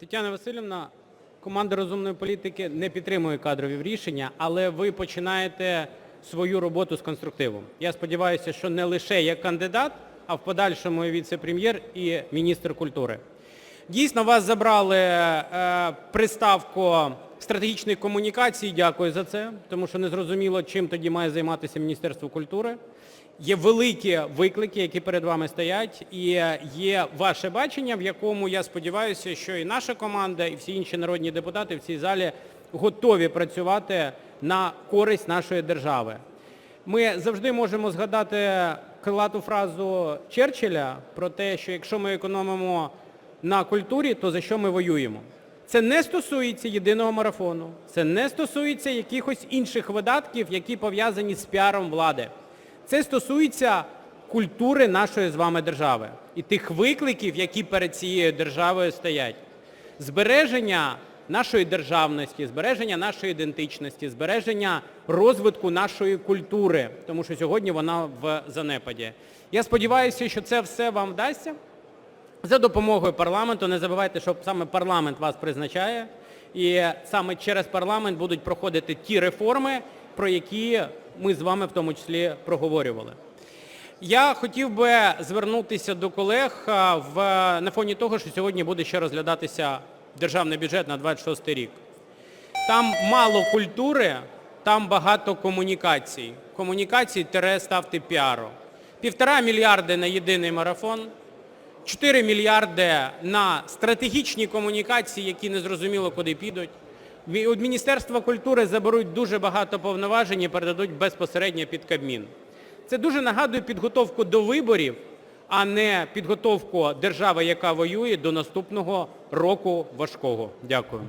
Тетяна Васильівна, команда розумної політики не підтримує кадрові рішення, але ви починаєте свою роботу з конструктивом. Я сподіваюся, що не лише як кандидат, а в подальшому і віце-прем'єр, і міністр культури. Дійсно, вас забрали е, приставку стратегічних комунікацій, дякую за це, тому що не зрозуміло, чим тоді має займатися Міністерство культури. Є великі виклики, які перед вами стоять, і є ваше бачення, в якому, я сподіваюся, що і наша команда, і всі інші народні депутати в цій залі готові працювати на користь нашої держави. Ми завжди можемо згадати крилату фразу Черчилля про те, що якщо ми економимо на культурі, то за що ми воюємо? Це не стосується єдиного марафону, це не стосується якихось інших видатків, які пов'язані з піаром влади. Це стосується культури нашої з вами держави і тих викликів, які перед цією державою стоять. Збереження нашої державності, збереження нашої ідентичності, збереження розвитку нашої культури, тому що сьогодні вона в занепаді. Я сподіваюся, що це все вам вдасться за допомогою парламенту. Не забувайте, що саме парламент вас призначає, і саме через парламент будуть проходити ті реформи, про які ми з вами в тому числі проговорювали. Я хотів би звернутися до колег в, на фоні того, що сьогодні буде ще розглядатися державний бюджет на 26 рік. Там мало культури, там багато комунікацій. Комунікацій тире ставте піару. Півтора мільярди на єдиний марафон, 4 мільярди на стратегічні комунікації, які незрозуміло куди підуть. У Міністерства культури заберуть дуже багато повноважень і передадуть безпосередньо під Кабмін. Це дуже нагадує підготовку до виборів, а не підготовку держави, яка воює, до наступного року важкого. Дякую.